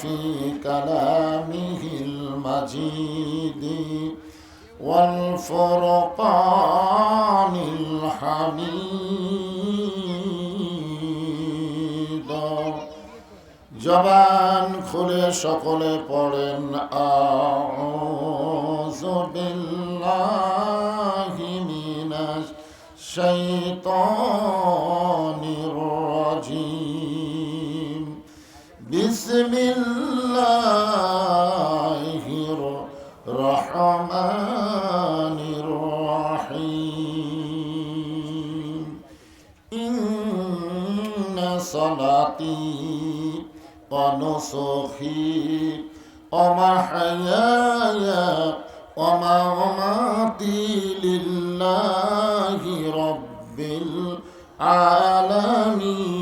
في كلامه المجيد والفرقان الحميد জবান খুলে সকলে পড়েন আউযু বিল্লাহি মিনাশ শাইতানির بسم الله الرحمن الرحيم إن صلاتي ونسخي ومحياي ومماتي لله رب العالمين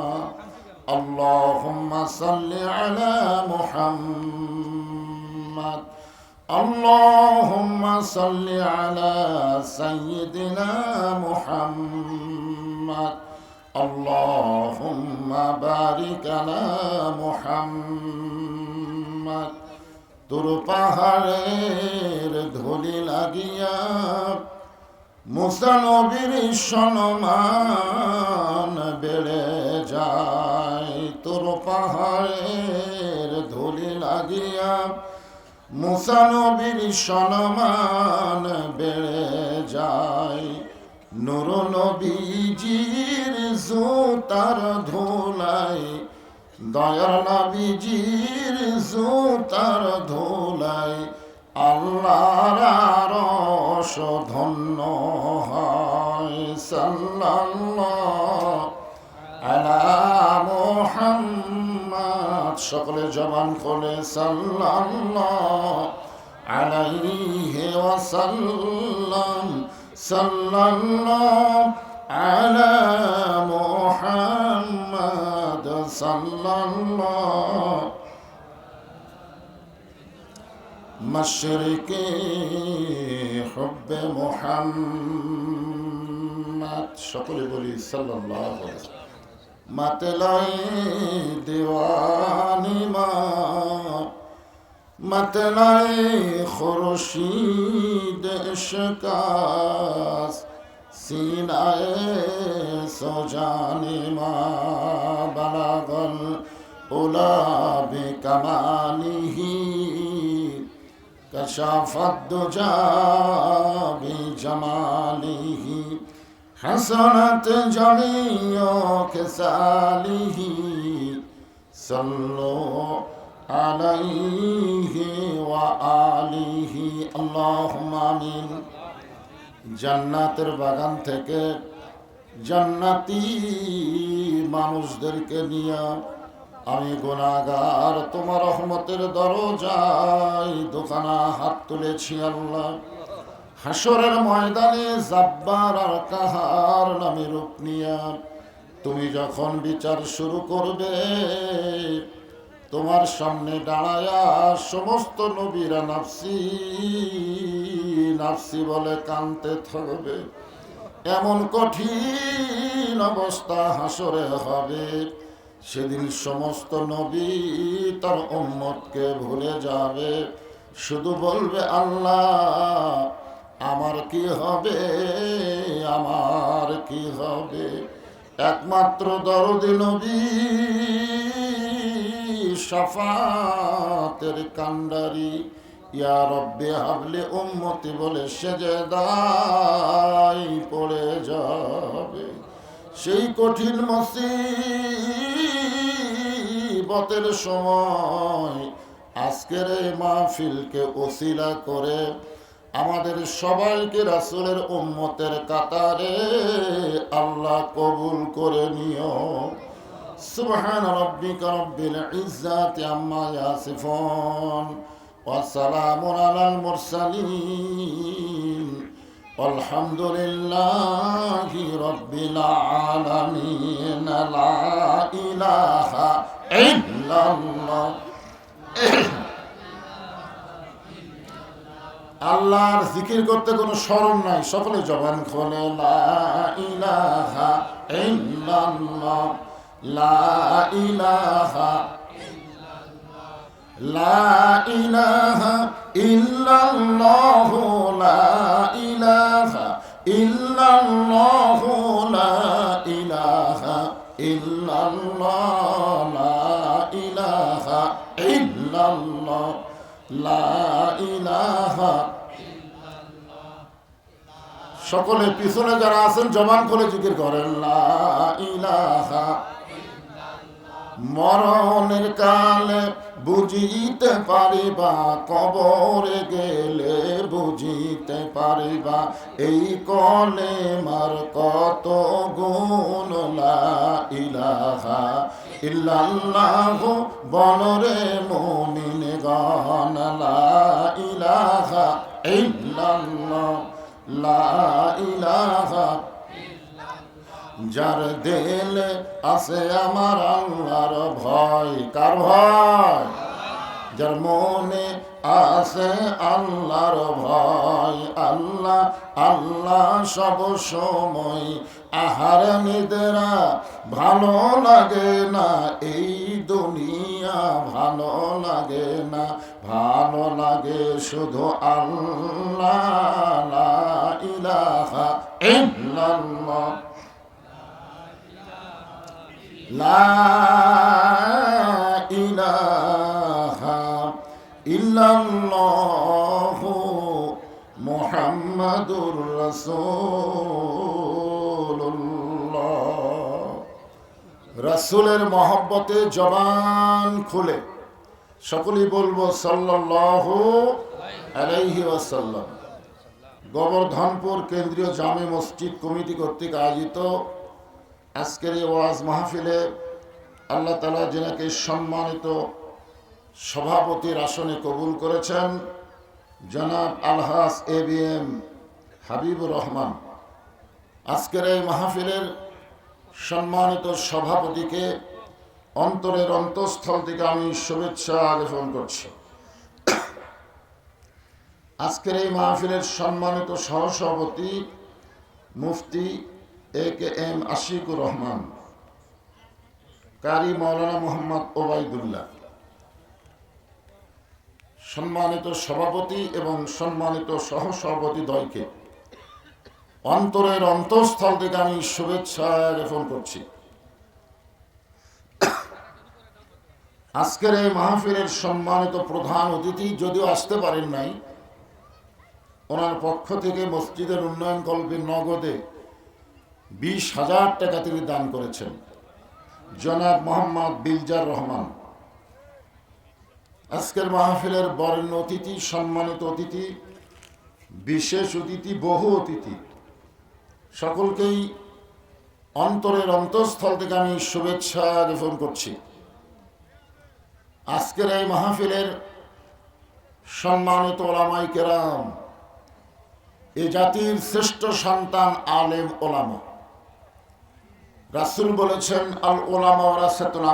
اللهم صل على محمد اللهم صل على سيدنا محمد اللهم بارك على محمد তোর পাহাড়ের ধুলি লাগিয়া মুসানবীর সম্মান বেড়ে যায় তোর পাহাড়ের ধুলি লাগিয়া মুসানবীর সম্মান বেড়ে যায়। নুর নবীজির জুতার ধুলাই, দয়ার নবীজির জুতার ধুলাই, আল্লাহর আরশ ধন্য হয় সাল্লাল্লাহু আলা মুহাম্মদ। মোহাম্মদ সকলে জবান করে আলাইহি ওয়াসাল্লাম সাল্লাল্লাহ আলা মুহাম্মদ সাল্লাল্লাহ مشرقي حب মতলাই দেওয়ানি মা মতলাই খুরশিদ শকাস সিনায়ে সোজানি মা বালাগল উলা বিকমানিহি কশাফদ্দুজা বিজমানিহি حسنت جڑیوں کے صالحی صلو علیہ আলিহি اللہم آمین জান্নাতের বাগান থেকে জান্নাতি মানুষদেরকে নিয়ে আমি গোনাগার তোমার রহমতের দরজায় দোকানা হাত তুলেছি আল্লাহ। হাসরের ময়দানে জাব্বার আর কাহার নামে রূপ নিয়া তুমি যখন বিচার শুরু করবে, তোমার সামনে দাঁড়ায়া সমস্ত নবীরা নাফসি নাফসি বলে কানতে থাকবে। এমন কঠিন অবস্থা হাসরে হবে। সেদিন সমস্ত নবী তার উম্মতকে ভুলে যাবে। শুধু বলবে, আল্লাহ আমার কি হবে? আমার কি হবে? একমাত্র দরদি নবী সফাতের কান্ডারি ইয়া রব্বে হাবলে উম্মতি বলে সেজে দাই পড়ে যাবে। সেই কঠিন মুসিবতের সময় আজকের এই মাহফিলকে ওসিলা করে আমাদের সবাইকে রাসুলের উন্মতের কাতারে আল্লাহ কবুল করে নিও। সুবহান রব্বিকা রব্বিল ইজ্জাতি আম্মা ইয়াসিফুন। ওয়া সালামুন আলাল মুরসালিন। আলহামদুলিল্লাহি রব্বিল আলামিন। লা ইলাহা ইল্লাল্লাহ। আল্লাহর জিকির করতে কোনো শরম নাই। সকলে জবান খোলে লা ইলাহা ইল্লাল্লাহ সকলে পিছনে যারা আছেন জমান করে জিকির করেন মরণের কালে বুঝিতে পারিবা, কবরে গেলে বুঝিতে পারিবা, এই কলে মার কত গুণ ইলাহা ইল্লাল্লাহ বনরে মুমিন গণ লা ইলাহা ইল্লাল্লাহ, লা ইলাহা যার দেলে আছে আমার আল্লাহর ভয়, কার ভয়? যার মনে আছে আল্লাহর ভয়, আল্লাহ আল্লাহ সব সময় আহার নিদ্রা। ভালো লাগে না এই দুনিয়া, ভালো লাগে না, ভালো লাগে শুধু আল্লাহ ইলাহা ইল্লাল্লাহ। লা ইলাহা ইল্লাল্লাহু মহব্বতে জবান খুলে সকলেই বলব সাল্লাল্লাহু আলাইহি ওয়াসাল্লাম। গোবর্ধনপুর কেন্দ্রীয় জামে মসজিদ কমিটি কর্তৃক আয়োজিত আজকের এই ওয়াজ মাহফিলে আল্লাহ তালা যেনাকে সম্মানিত সভাপতির আসনে কবুল করেছেন, জনাব Alhaj A B M Habibur Rahman. আজকের এই মাহফিলের সম্মানিত সভাপতিকে অন্তরের অন্তঃস্থল থেকে আমি শুভেচ্ছা জ্ঞাপন করছি। আজকের এই মাহফিলের সম্মানিত সহসভাপতি মুফতি A K M Ashikur Rahman কারি মৌলানা মোহাম্মদ ওবায়দুল্লাহ সম্মানিত সভাপতি এবং সম্মানিত সহসভাপতি দ্বয়কে অন্তরের অন্তঃস্থল থেকে আমি শুভেচ্ছা জ্ঞাপন করছি। আজকের এই মাহফিলের সম্মানিত প্রধান অতিথি যদিও আসতে পারেন নাই, ওনার পক্ষ থেকে মসজিদের উন্নয়ন কল্পে নগদে বিশ হাজার টাকা তিনি দান করেছেন। জনাব মোহাম্মদ বিলজার রহমান। আজকের মাহফিলের বরেণ্য অতিথি, সম্মানিত অতিথি, বিশেষ অতিথি, বহু অতিথি। সকলকেই অন্তরের অন্তঃস্থল থেকে আমি শুভেচ্ছা জ্ঞাপন করছি। আজকের এই মাহফিলের সম্মানিত ওলামাই কেরাম, এ জাতির শ্রেষ্ঠ সন্তান আলেম ওলামা। রাসুল বলেছেন, আল ওলামা ওরাসাতুল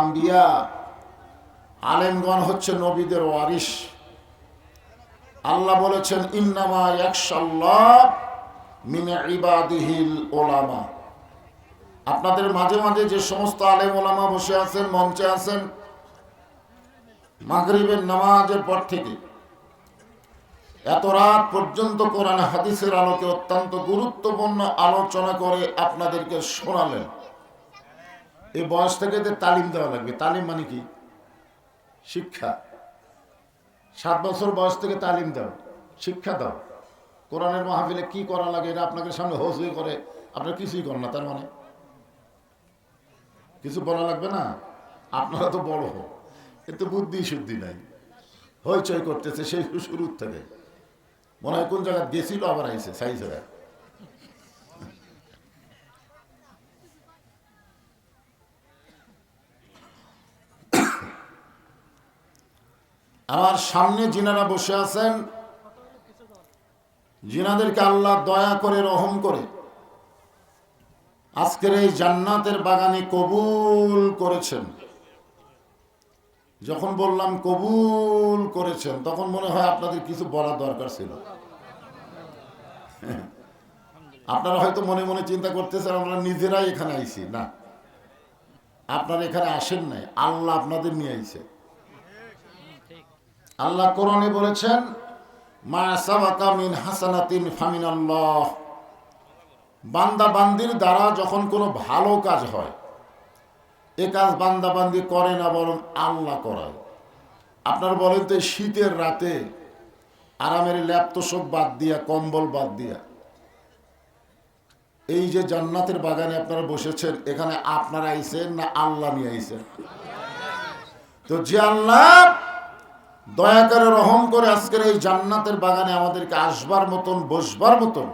আলেমগণ হচ্ছে নবীদের ওয়ারিস আল্লাহ বলেছেন, ইন্নামা একশাল্লাহ মিনে ইবাদিহিল ওলামা আপনাদের মাঝে মাঝে যে সমস্ত আলেম ওলামা বসে আছেন, মঞ্চে আছেন, মাগরিবের নামাজের পর থেকে এত রাত পর্যন্ত কোরআন হাদিসের আলোকে অত্যন্ত গুরুত্বপূর্ণ আলোচনা করে আপনাদেরকে শোনালেন। এই বয়স থেকে এদের তালিম দেওয়া লাগবে, তালিম মানে কি? শিক্ষা। সাত বছর বয়স থেকে তালিম দাও, শিক্ষা দাও। কোরআনের মাহফিলে কি করা লাগে এটা আপনাকে সামনে হয়ে করে আপনার কিছুই করেন না, তার মানে? কিছু বলা লাগবে না? আপনারা তো বড় হোক এতে বুদ্ধি শুদ্ধি নাই। হইচই করতেছে সেই শুরুর থেকে। মনে হয় কোন জায়গায় গেছিল আবার আইছে সাই জায়গায় আমার সামনে জিনারা বসে আছেন। জিনাদেরকে আল্লাহ দয়া করে, রহম করে আজকের এই জান্নাতের বাগানে কবুল করেছেন। যখন বললাম কবুল করেছেন, তখন মনে হয় আপনাদের কিছু বলা দরকার ছিল। আপনারা হয়তো মনে মনে চিন্তা করতেছেন, আমরা নিজেরাই এখানে আইছি। না, আপনারা এখানে আসেন নাই। আল্লাহ আপনাদের নিয়ে আইছে। আল্লাহ কোরআনে বলেছেন, মা সাবাকা মিন হাসানাতিন ফামিন আল্লাহ বান্দা বান্দির দ্বারা যখন কোনো ভালো কাজ হয়, এ কাজ বান্দা বান্দি করে না, বরং আল্লাহ করায়। আপনার বলেন তো শীতের রাতে আরামের ল্যাপটসব বাদ দিয়া, কম্বল বাদ দিয়া। এই যে জান্নাতের বাগানে আপনারা বসেছেন, এখানে আপনারা আইছেন না আল্লাহ নিয়ে আইছেন? তো যে আল্লাহ দয়া করে রহম করে আজকের এই জান্নাতের বাগানে আমাদেরকে আসবার মতন, বসবার মতন,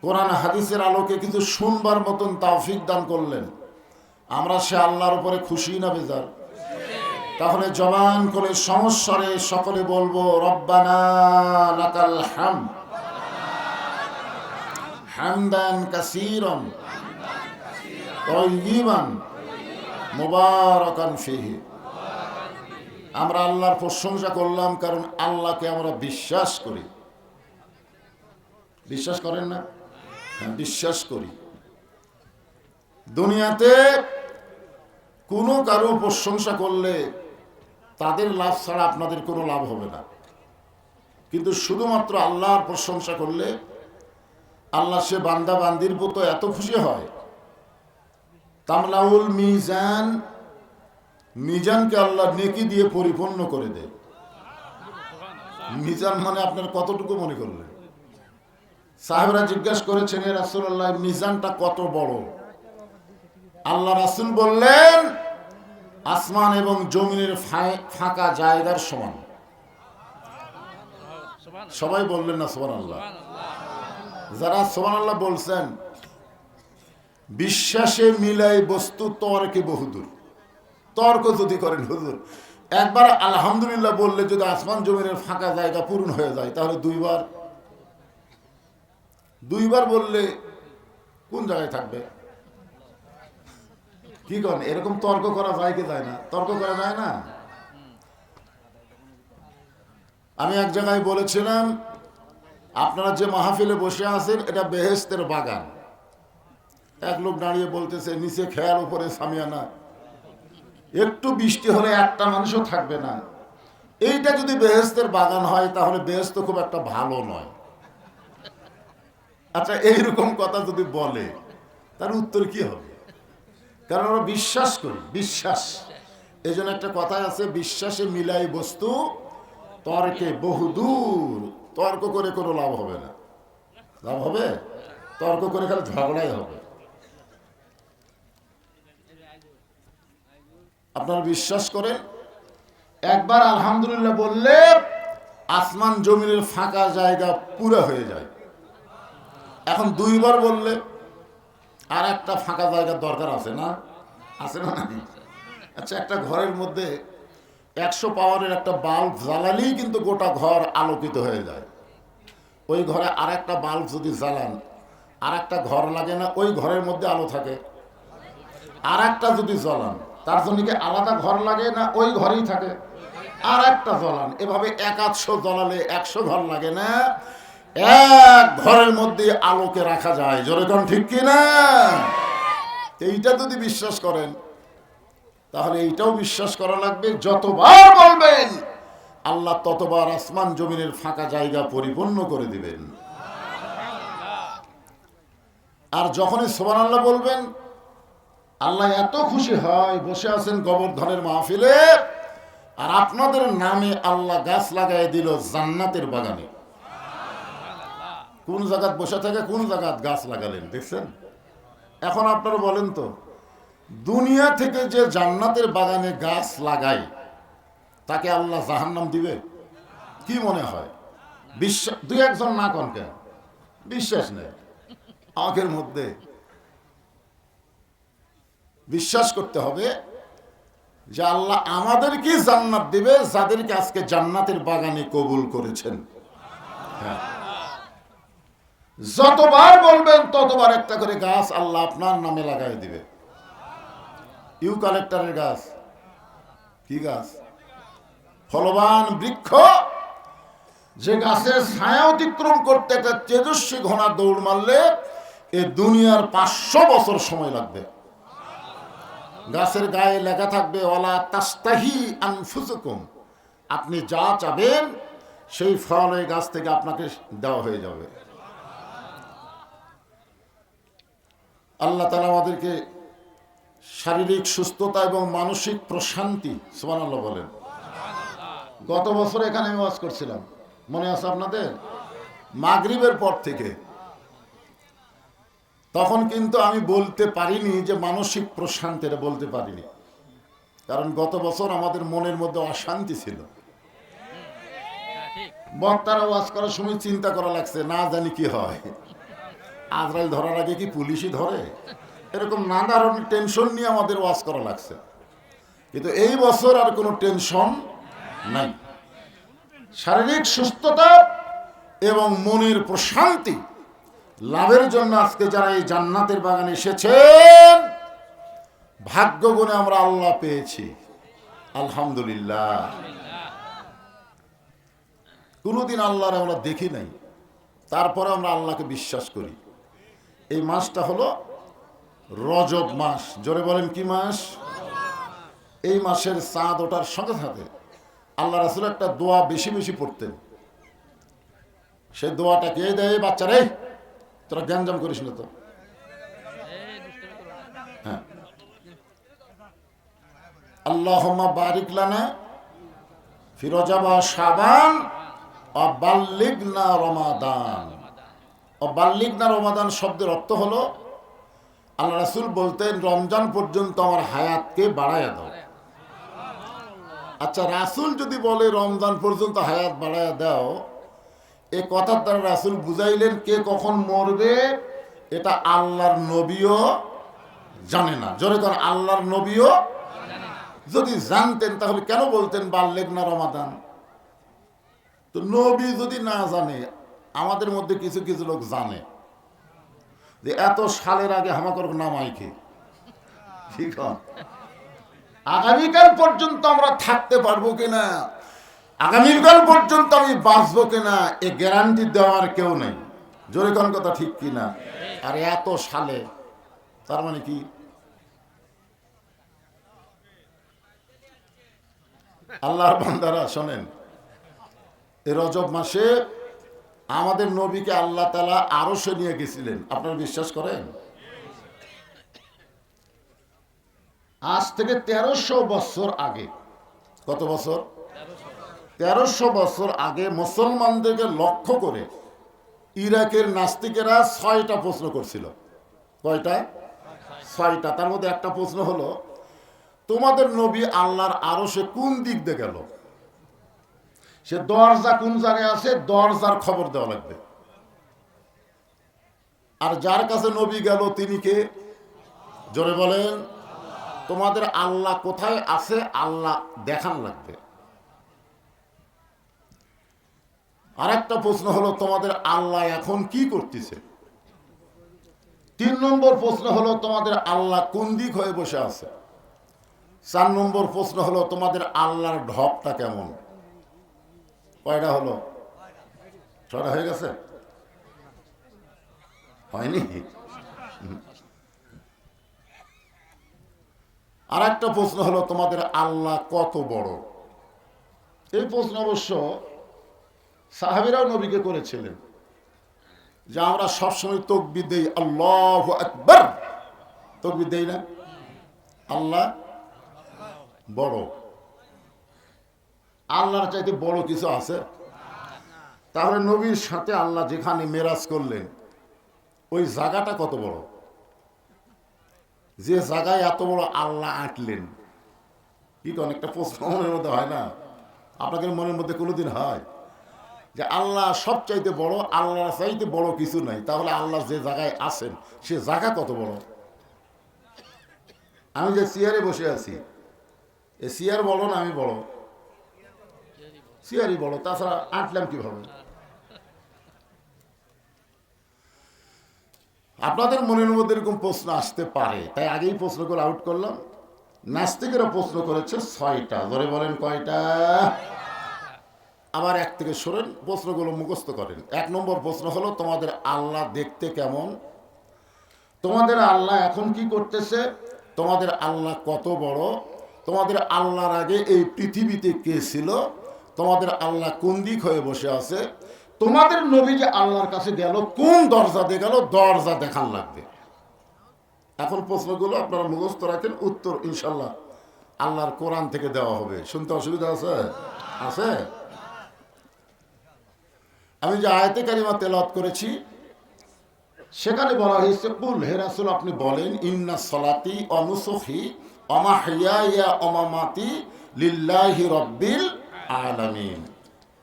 কোরআন, হাদিসের আলোকে কিন্তু শুনবার মতন তাওফিক দান করলেন। আমরা সে আল্লাহর উপরে খুশি না বেজার? তাহলে জবান করে সমস্বরে সকলে বলব, রব্বানা হাম। হামদান তাইয়িবান, মুবারাকান ফিহি। আমরা আল্লাহর প্রশংসা করলাম কারণ আল্লাহকে আমরা বিশ্বাস করি। বিশ্বাস করেন না? হ্যাঁ বিশ্বাস করি। দুনিয়াতে কোনো কারও প্রশংসা করলে তাদের লাভ ছাড়া আপনাদের কোনো লাভ হবে না। কিন্তু শুধুমাত্র আল্লাহর প্রশংসা করলে আল্লাহ সে বান্দা বান্দির মতো এত খুশি হয়। তামলাউল মিজান মিজানকে আল্লাহ নেকি দিয়ে পরিপূর্ণ করে দেয়। মিজান মানে আপনার কতটুকু মনে করলেন? সাহেবরা জিজ্ঞাসা করেছেন, এ রাসুল্লাহ মিজানটা কত বড়? আল্লাহ রাসুল বললেন, আসমান এবং জমিনের ফাঁকা জায়গার সমান। সবাই বললেন না সোমান আল্লাহ যারা সোমান আল্লাহ বলছেন, বিশ্বাসে মিলাই বস্তু তর্কে বহুদূর? তর্ক যদি করেন হুজুর, একবার আলহামদুলিল্লাহ বললে যদি আসমান জমিনের ফাঁকা জায়গা পূরণ হয়ে যায়, তাহলে দুইবার। দুইবার বললে কোন জায়গায় থাকবে? কি করেন এরকম তর্ক করা যায় কি যায় না? তর্ক করা যায় না? আমি এক জায়গায় বলেছিলাম, আপনারা যে মাহফিলে বসে আছেন, এটা বেহেস্তের বাগান। এক লোক দাঁড়িয়ে বলতেছে, নিচে খেয়াল, উপরে সামিয়ানা। একটু বৃষ্টি হলে একটা মানুষও থাকবে না। এইটা যদি বেহেস্তের বাগান হয়, তাহলে বেহেস্ত খুব একটা ভালো নয়। আচ্ছা এইরকম কথা যদি বলে, তার উত্তর কি হবে? কারণ আমরা বিশ্বাস করি, বিশ্বাস। এই জন্য একটা কথা আছে, বিশ্বাসে মিলাই বস্তু, তর্কে বহুদূর তর্ক করে কোনো লাভ হবে না। লাভ হবে? তর্ক করে খালি ঝগড়াই হবে। আপনারা বিশ্বাস করেন? একবার আলহামদুলিল্লাহ বললে আসমান জমিনের ফাঁকা জায়গা পুরো হয়ে যায়। এখন দুইবার বললে আর একটা ফাঁকা জায়গার দরকার আছে না? আছে না আচ্ছা একটা ঘরের মধ্যে একশো পাওয়ারের একটা বাল্ব জ্বালালেই কিন্তু গোটা ঘর আলোকিত হয়ে যায়। ওই ঘরে আর একটা বাল্ব যদি জ্বালান আর একটা ঘর লাগে না, ওই ঘরের মধ্যে আলো থাকে। আর একটা যদি জ্বলান তার জন্য কি আলাদা ঘর লাগে না ওই ঘরেই থাকে? আর একটা জ্বলান, এভাবে একাশো জ্বলালে একশো ঘর লাগে না। এক ঘরের মধ্যে আলোকে রাখা যায়। যেরকম ঠিক কি না? এইটা যদি বিশ্বাস করেন, তাহলে এইটাও বিশ্বাস করা লাগবে। যতবার বলবেন, আল্লাহ ততবার আসমান জমিনের ফাঁকা জায়গা পরিপূর্ণ করে দিবেন। আর যখনই সোমান আল্লাহ বলবেন আল্লাহ এত খুশি হয়, বসে আছেন গোবর্ধনের মাহফিলে, আর আপনাদের নামে আল্লাহ গাছ লাগাই দিল জান্নাতের বাগানে। কোন জায়গাত বসে থাকে কোন জায়গাত গাছ লাগালেন, দেখছেন? এখন আপনারা বলেন তো, দুনিয়া থেকে যে জান্নাতের বাগানে গাছ লাগায়, তাকে আল্লাহ জাহান্নাম দিবে? কি মনে হয়? বিশ্বাস দুই একজন না কন কেন বিশ্বাস নেই। আমাদের মধ্যে বিশ্বাস করতে হবে যে আল্লাহ আমাদেরকে জান্নাত দিবে, যাদেরকে আজকে জান্নাতের বাগানে কবুল করেছেন। হ্যাঁ। যতবার বলবেন ততবার একটা করে গাছ আল্লাহ আপনার নামে লাগাই দিবে। ইউ কালেক্টরের গাছ। কি গাছ? ফলবান বৃক্ষ। যে গাছের ছায়া অতিক্রম করতে একটা তেজস্বী ঘোড়া দৌড় মারলে এ দুনিয়ার পাঁচশো বছর সময় লাগবে। গাছের গায়ে লেখা থাকবে ওলা তাস্তাহি আনফুসুকুম। আপনি যা চাবেন, সেই ফল এই গাছ থেকে আপনাকে দেওয়া হয়ে যাবে। আল্লাহ তালা আমাদেরকে শারীরিক সুস্থতা এবং মানসিক প্রশান্তি সুমান আল্লাহ বলেন। গত বছর এখানে আমি ওয়াজ করছিলাম। মনে আছে আপনাদের? মাগরিবের পর থেকে। তখন কিন্তু আমি বলতে পারিনি যে মানসিক প্রশান্তি এটা বলতে পারিনি। কারণ গত বছর আমাদের মনের মধ্যে অশান্তি ছিল। বক্তারা ওয়াজ করার সময় চিন্তা করা লাগছে, না জানি কি হয়। আজরাইল ধরার আগে কি পুলিশই ধরে? এরকম নানা ধরনের টেনশন নিয়ে আমাদের ওয়াজ করা লাগছে। কিন্তু এই বছর আর কোনো টেনশন নাই। শারীরিক সুস্থতা এবং মনের প্রশান্তি লাভের জন্য আজকে যারা এই জান্নাতের বাগানে এসেছেন, ভাগ্য গুণে আমরা আল্লাহ পেয়েছি। আলহামদুলিল্লাহ। কোনোদিন আল্লাহর আমরা দেখি নাই, তারপরে আমরা আল্লাহকে বিশ্বাস করি। এই মাসটা হলো রজব মাস। জোরে বলেন কি মাস? এই মাসের চাঁদ ওঠার সঙ্গে সাথে আল্লাহ রাসুল একটা দোয়া বেশি বেশি পড়তেন। সেই দোয়াটা কে দেয় বাচ্চারে? তোরা গ্যাঞ্জাম করিস না তো। হ্যাঁ। আল্লাহ বারিক লানা ফিরোজাবা সাবান অবাল্লিগনা রমাদান। অবাল্লিগনা রমাদান শব্দের অর্থ হলো, আল্লাহ রাসুল বলতেন, রমজান পর্যন্ত আমার হায়াতকে বাড়াইয়া দাও। আচ্ছা রাসুল যদি বলে রমজান পর্যন্ত হায়াত বাড়াইয়া দাও এ কথার দ্বারা রাসুল বুঝাইলেন কে কখন মরবে, এটা আল্লাহর নবীও জানে না। জোরে কর আল্লাহর নবীও যদি জানতেন তাহলে কেন বলতেন বাল্যেক না রমাদান? তো নবী যদি না জানে, আমাদের মধ্যে কিছু কিছু লোক জানে যে এত সালের আগে হামাকর নামাইকে ঠিক আগামীকাল পর্যন্ত আমরা থাকতে পারব কিনা? আগামীকাল পর্যন্ত আমি বাঁচবো কিনা, এ গ্যারান্টি দেওয়ার কেউ নেই। জোরে কোন কথা ঠিক কিনা? আর এত সালে, তার মানে কি? আল্লাহর বান্দারা শোনেন এই রজব মাসে আমাদের নবীকে আল্লাহ তালা আরও সে নিয়ে গেছিলেন। আপনারা বিশ্বাস করেন? আজ থেকে তেরোশো বছর আগে। কত বছর? তেরোশো বছর আগে মুসলমানদেরকে লক্ষ্য করে ইরাকের নাস্তিকেরা ছয়টা প্রশ্ন করছিল। কয়টা? ছয়টা। তার মধ্যে একটা প্রশ্ন হলো, তোমাদের নবী আল্লাহর আরও সে কোন দিক দিয়ে গেল? সে দরজা কোন জায়গায় আছে? দরজার খবর দেওয়া লাগবে। আর যার কাছে নবী গেল, তিনি কে? জোরে বলেন, তোমাদের আল্লাহ কোথায় আছে? আল্লাহ দেখান লাগবে। আর একটা প্রশ্ন হলো, তোমাদের আল্লাহ এখন কি করতেছে? তিন নম্বর প্রশ্ন হলো, তোমাদের আল্লাহ কোন দিক হয়ে বসে আছে? চার নম্বর প্রশ্ন হলো, তোমাদের আল্লাহর ঢপটা কেমন? কয়টা হলো? ছটা হয়ে গেছে? হয়নি? আর একটা প্রশ্ন হলো, তোমাদের আল্লাহ কত বড়? এই প্রশ্ন অবশ্য সাহাবিরাও নবীকে করেছিলেন। যে আমরা সবসময় তকবি দেই, আল্লাহ একবার তকবি দেই না? আল্লাহ বড়। আল্লাহর চাইতে বড় কিছু আছে? তাহলে নবীর সাথে আল্লাহ যেখানে মেরাজ করলেন, ওই জায়গাটা কত বড়? যে জায়গায় এত বড় আল্লাহ আঁটলেন। কি অনেকটা প্রশ্ন মনের মধ্যে হয় না? আপনাদের মনের মধ্যে কোনোদিন হয়? যে আল্লাহ সব চাইতে বড় আল্লাহ চাইতে বড় কিছু নাই। তাহলে আল্লাহ যে জায়গায় আছেন, সে জায়গা কত বড়? আমি যে চেয়ারে বসে আছি, এ চেয়ার বড় না আমি বড়? চেয়ারই বড়, তাছাড়া আঁটলাম কীভাবে? আপনাদের মনের মধ্যে এরকম প্রশ্ন আসতে পারে। তাই আগেই প্রশ্ন করে আউট করলাম। নাস্তিকেরা প্রশ্ন করেছে ছয়টা। ধরে বলেন কয়টা? আবার এক থেকে সরেন প্রশ্নগুলো মুখস্থ করেন। এক নম্বর প্রশ্ন হলো, তোমাদের আল্লাহ দেখতে কেমন? তোমাদের আল্লাহ এখন কি করতেছে? তোমাদের আল্লাহ কত বড়? তোমাদের আল্লাহর আগে এই পৃথিবীতে কে ছিল? তোমাদের আল্লাহ কোন দিক হয়ে বসে আছে? তোমাদের নবী যে আল্লাহর কাছে গেল, কোন দরজা দিয়ে গেল? দরজা দেখান লাগবে। এখন প্রশ্নগুলো আপনারা মুখস্থ রাখেন, উত্তর ইনশাল্লাহ আল্লাহর কোরআন থেকে দেওয়া হবে। শুনতে অসুবিধা আছে? আছে? আমি যে আয়তে কারিমা তেলাত করেছি, সেখানে বলা হয়েছে, কুল হে রাসূল, আপনি বলেন, ইন্না সলাতি অনুসখি অমাহিয়া ইয়া অমামাতি লিল্লাহি রব্বিল আলামিন।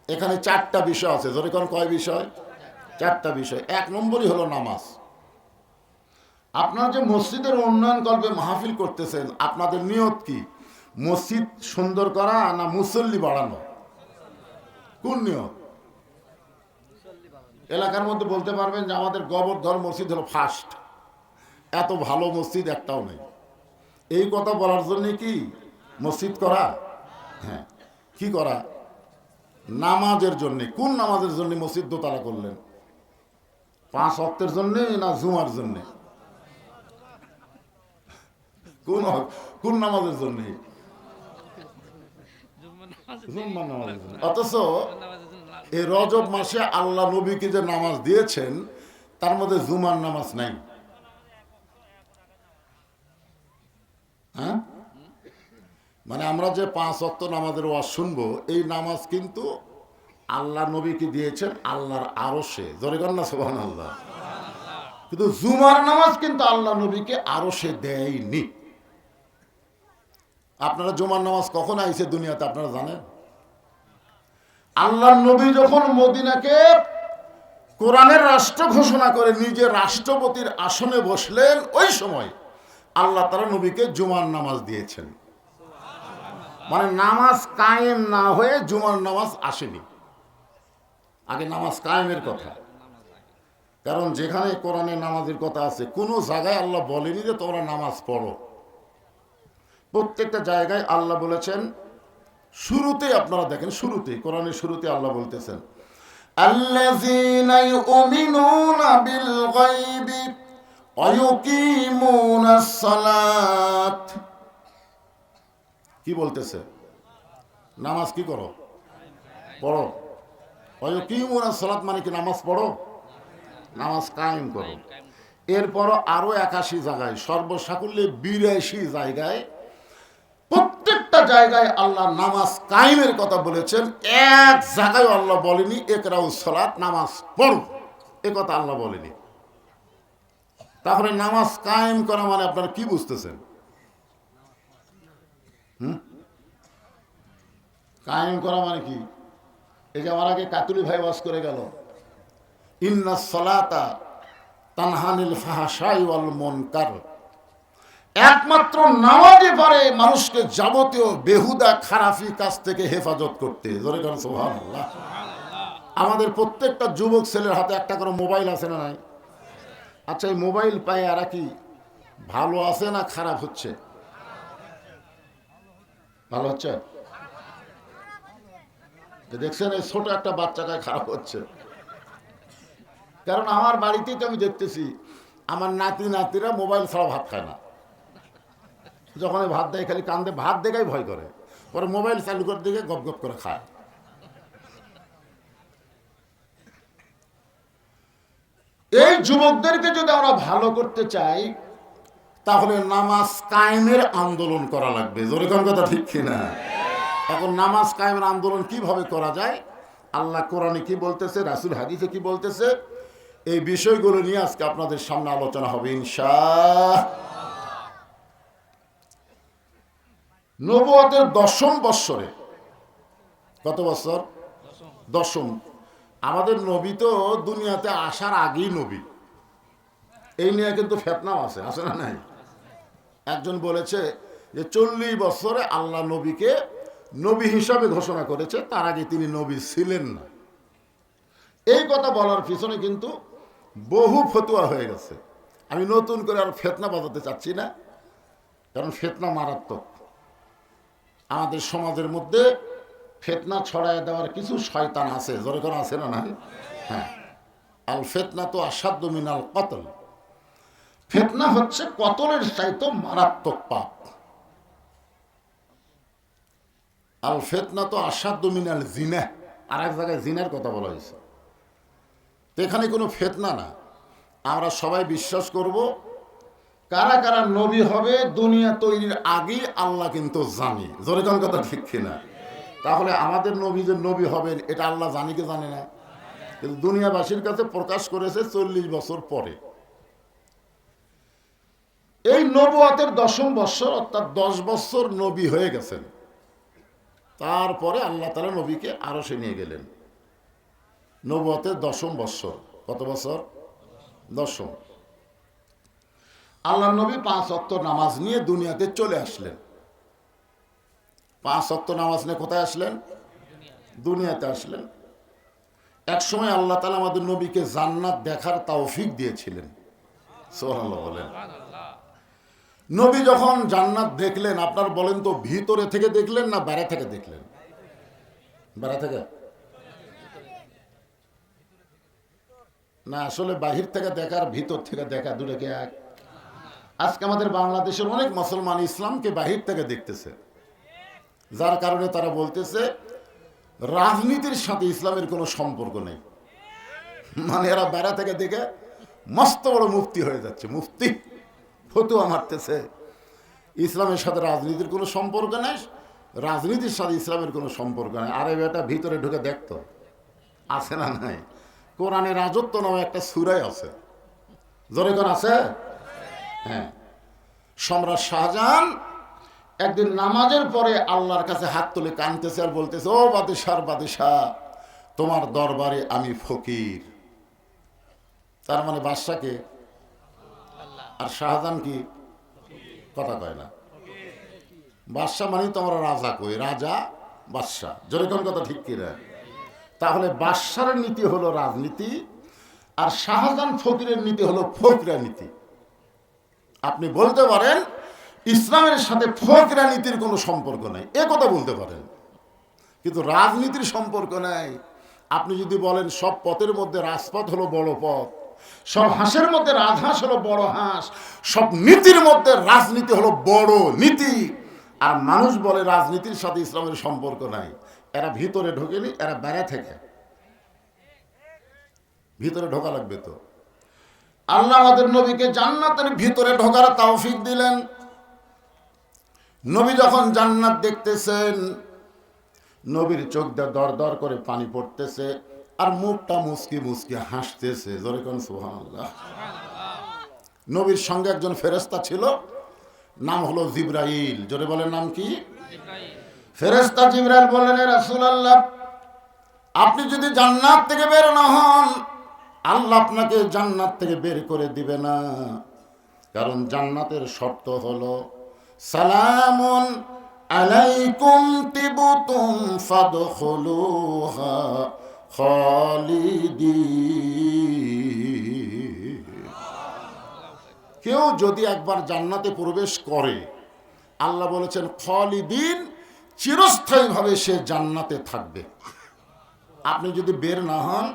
এখানে চারটা বিষয় আছে। ধরে কোন কয় বিষয়? চারটা বিষয়। এক নম্বরই হলো নামাজ। আপনার যে মসজিদের উন্নয়ন কল্পে মাহফিল করতেছেন, আপনাদের নিয়ত কি? মসজিদ সুন্দর করা না মুসল্লি বাড়ানো? কোন নিয়ত? এলাকার মধ্যে বলতে পারবেন যে আমাদের গোবর্ধন মসজিদ হলো ফার্স্ট এত ভালো মসজিদ একটাও নেই। এই কথা বলার জন্যে কি মসজিদ করা? হ্যাঁ। কি করা? নামাজের জন্য। কোন নামাজের জন্য মসজিদ দোতলা করলেন? পাঁচ অক্টের জন্যে না জুমার জন্যে? কোন কোন নামাজের জন্য? জুম্মার নামাজের জন্য। অথচ এই রজব মাসে আল্লাহ নবীকে যে নামাজ দিয়েছেন, তার মধ্যে জুমার নামাজ নাই। হ্যাঁ? মানে আমরা যে পাঁচ অক্ত নামাজের ওয়াজ শুনব, এই নামাজ কিন্তু আল্লাহ নবীকে দিয়েছেন আল্লাহর আরও সে না সোহান আল্লাহ কিন্তু জুমার নামাজ কিন্তু আল্লাহ নবীকে আরও সে দেয়নি। আপনারা জুমার নামাজ কখন আইছে দুনিয়াতে, আপনারা জানেন? আল্লাহ নবী যখন মদিনাকে কোরআনের রাষ্ট্র ঘোষণা করে নিজে রাষ্ট্রপতির আসনে বসলেন, ওই সময় আল্লাহ তারা নবীকে জুমার নামাজ দিয়েছেন। মানে নামাজ কায়েম না হয়ে জুমার নামাজ আসেনি। আগে নামাজ কায়েমের কথা। কারণ যেখানে কোরআনে নামাজের কথা আছে, কোনো জায়গায় আল্লাহ বলেনি যে তোমরা নামাজ পড়ো। প্রত্যেকটা জায়গায় আল্লাহ বলেছেন শুরুতে আপনারা দেখেন শুরুতে কোরআনের শুরুতে আল্লাহ বলতেছেন الذين يؤمنون بالغيب ويقيمون الصلاة কি বলতেছে নামাজ কি করো পড়ো অয়কিমুন সালাত মানে কি নামাজ পড়ো নামাজ কায়েম করো এরপরও আরো একাশি জায়গায় সর্বসাকুল্যে বিরাশি জায়গায় প্রত্যেকটা জায়গায় আল্লাহ নামাজ কায়েমের কথা বলেছেন। এক জায়গায় আল্লাহ বলেনি একরাউ সালাত, নামাজ পড়ো এ কথা আল্লাহ বলেনি। তারপরে নামাজ কায়েম করা মানে আপনারা কি বুঝতেছেন? কায়েম করা মানে কি? এই যে আমার আগে কাতুলি ভাই বাস করে গেল। ইন্না সলাতা তানহানিল ফাহাশাই ওয়াল মুনকার। একমাত্র নামাজে পারে মানুষকে যাবতীয় বেহুদা, খারাপি কাজ থেকে হেফাজত করতে। সুবহানাল্লাহ। আমাদের প্রত্যেকটা যুবক ছেলের হাতে একটা করে মোবাইল আছে না নাই? আচ্ছা এই মোবাইল পায় আর কি ভালো আছে না খারাপ হচ্ছে? ভালো হচ্ছে? দেখছেন, এই ছোট একটা বাচ্চাকে খারাপ হচ্ছে। কারণ আমার বাড়িতেই তো আমি দেখতেছি, আমার নাতি নাতিরা মোবাইল ছাড়া ভাত খায় না। যখন ভাত দেয়, খালি কান্দে, ভাত দেখাই ভয় করে। পরে মোবাইল চালু করে দেখে গপ গপ করে খায়। এই যুবকদেরকে যদি আমরা ভালো করতে চাই, তাহলে নামাজ কায়েমের আন্দোলন করা লাগবে। জোরে কোন কথা ঠিক কিনা? এখন নামাজ কায়েমের আন্দোলন কীভাবে করা যায়? আল্লাহ কোরআনে কি বলতেছে, রাসুল হাদিসে কি বলতেছে? এই বিষয়গুলো নিয়ে আজকে আপনাদের সামনে আলোচনা হবে ইনশা নবুয়তের দশম বৎসরে। কত বছর দশম। আমাদের নবী তো দুনিয়াতে আসার আগেই নবী। এই নিয়ে কিন্তু ফেতনাও আছে আছে না নাই? একজন বলেছে যে, চল্লিশ বছরে আল্লাহ নবীকে নবী হিসাবে ঘোষণা করেছে, তার আগে তিনি নবী ছিলেন না। এই কথা বলার পিছনে কিন্তু বহু ফতুয়া হয়ে গেছে। আমি নতুন করে আর ফেতনা বাজাতে চাচ্ছি না, কারণ ফেতনা মারাত্মক। আমাদের সমাজের মধ্যে ফেতনা ছড়ায় দেওয়ার কিছু শয়তান আছে। জোরে করে আছে না না হ্যাঁ। আল ফেতনা তো আসাধ্য মিনাল কতল। ফেতনা হচ্ছে কতলের চাইতো মারাত্মক পাপ। আল ফেতনা তো আসাধ্য মিনাল জিনা। আর এক জায়গায় জিনার কথা বলা হয়েছে। এখানে কোনো ফেতনা না। আমরা সবাই বিশ্বাস করব কারা কারা নবী হবে, দুনিয়া তৈরির আগেই আল্লাহ কিন্তু জানি। জোরে কোন কথা ঠিক কিনা? তাহলে আমাদের নবী যে নবী হবেন, এটা আল্লাহ জানি কি জানে না? কিন্তু দুনিয়াবাসীর কাছে প্রকাশ করেছে চল্লিশ বছর পরে। এই নবুয়াতের দশম বৎসর অর্থাৎ দশ বছর নবী হয়ে গেছেন। তারপরে আল্লাহ তালা নবীকে আরও সে নিয়ে গেলেন। নবুয়াতের দশম বৎসর। কত বছর দশম। আল্লাহ নবী পাঁচ অক্ত নামাজ নিয়ে দুনিয়াতে চলে আসলেন। পাঁচ অক্ত নামাজ নিয়ে কোথায় আসলেন? দুনিয়াতে আসলেন। এক সময় আল্লাহ তালা আমাদের নবীকে জান্নাত দেখার তৌফিক দিয়েছিলেন। সোহাল্লাহ বলেন। নবী যখন জান্নাত দেখলেন, আপনার বলেন তো ভিতরে থেকে দেখলেন না বাইরে থেকে দেখলেন? বাইরে থেকে? না, আসলে বাহির থেকে দেখার, ভিতর থেকে দেখা দুটোকে এক? আজকে আমাদের বাংলাদেশের অনেক মুসলমান ইসলামকে বাহির থেকে দেখতেছে। যার কারণে তারা বলতেছে, রাজনীতির সাথে ইসলামের কোনো সম্পর্ক নেই। মানে এরা বেড়া থেকে দেখে মস্ত বড় মুফতি হয়ে যাচ্ছে, মুফতি, ফতুয়া মারতেছে। ইসলামের সাথে রাজনীতির কোনো সম্পর্ক নেই, রাজনীতির সাথে ইসলামের কোনো সম্পর্ক নেই। আরে বেটা, ভিতরে ঢুকে দেখতো আছে না নাই? কোরআনে রাজত্ব নামে একটা সুরাই আছে। জোরে কোন আছে? হ্যাঁ। সম্রাট শাহজাহান একদিন নামাজের পরে আল্লাহর কাছে হাত তুলে কানতেছে আর বলতেছে ও বাদেশার বাদেশাহ তোমার দরবারে আমি ফকির। তার মানে বাদশাকে আর শাহজাহান কি? কথা কয় না। বাদশাহ মানে তো আমরা রাজা কই রাজা বাদশাহ। যেরকম কথা ঠিক কি রে তাহলে বাদশার নীতি হলো রাজনীতি আর শাহজাহান ফকিরের নীতি হলো ফকরা নীতি। আপনি বলতে পারেন, ইসলামের সাথে ফকরা নীতির কোনো সম্পর্ক নাই। এ কথা বলতে পারেন। কিন্তু রাজনীতির সম্পর্ক নাই। আপনি যদি বলেন, সব পথের মধ্যে রাজপথ হলো বড় পথ, সব হাঁসের মধ্যে রাজহাঁস হলো বড় হাঁস, সব নীতির মধ্যে রাজনীতি হলো বড় নীতি। আর মানুষ বলে রাজনীতির সাথে ইসলামের সম্পর্ক নাই। এরা ভিতরে ঢোকেনি, এরা বেড়া থেকে। ভিতরে ঢোকা লাগবে তো। আল্লাহ আমাদের নবীকে জান্নাতের ভিতরে ঢোকার তৌফিক দিলেন। নবী যখন জান্নাত দেখতেছেন, নবীর চোখ দিয়ে দর দর করে পানি পড়তেছে আর মুখটা মুসকি মুসকি হাসতেছে। জোরে কোন নবীর সঙ্গে একজন ফেরেস্তা ছিল, নাম হলো জিব্রাইল। জোরে বলেন নাম কি? ফেরেস্তা জিব্রাইল বললেন রাসুল আল্লাহ আপনি যদি জান্নাত থেকে বের না হন আল্লাহ আপনাকে জান্নাত থেকে বের করে দিবে না। কারণ জান্নাতের শর্ত হলো, সালামুন আলাইকুম তিবুতুম কেউ যদি একবার জান্নাতে প্রবেশ করে, আল্লাহ বলেছেন, খালিদিন, চিরস্থায়ীভাবে সে জান্নাতে থাকবে। আপনি যদি বের না হন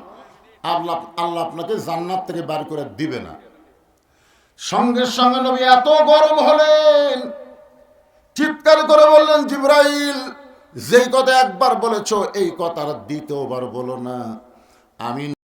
আল্লাহ আপনাকে জান্নাত থেকে বার করে দিবে না। সঙ্গে সঙ্গে নবী এত গরম হলেন, চিৎকার করে বললেন, জিব্রাইল, যেই কথা একবার বলেছ, এই কথা আর দ্বিতীয়বার বলো না। আমি